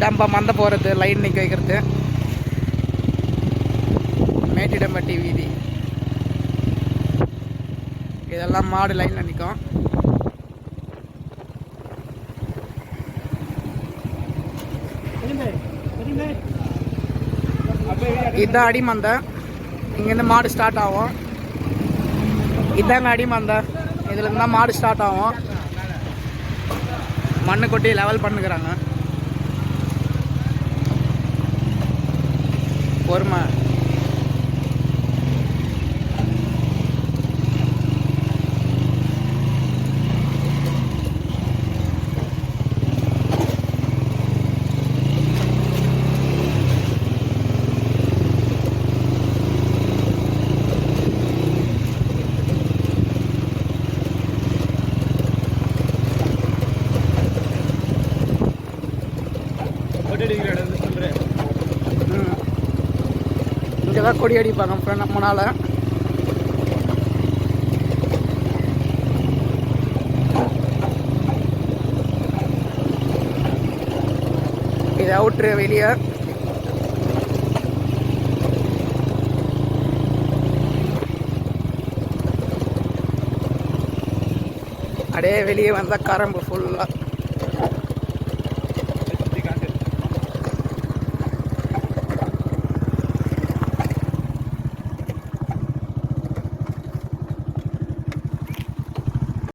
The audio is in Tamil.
டம்பா மந்த போகிறது லைன் நிற்க வைக்கிறது. மேட்டிடம்பட்டி வீதி இதெல்லாம் மாடு லைனில் நிற்கும் இதுதான் அடிமந்த இங்கேருந்து மாடு ஸ்டார்ட் ஆகும். இதாங்க அடிமந்த இதுலேருந்து தான் மாடு ஸ்டார்ட் ஆகும். மண்ணு கொட்டி லெவல் பண்ணுக்கிறாங்க forma இங்கே தான் கொடி அடிப்பாங்க அப்புறம் நம்ம முன்னால் இது அவுட்ரு வெளியே. அப்படியே வெளியே வந்தால் கரம்பு ஃபுல்லாக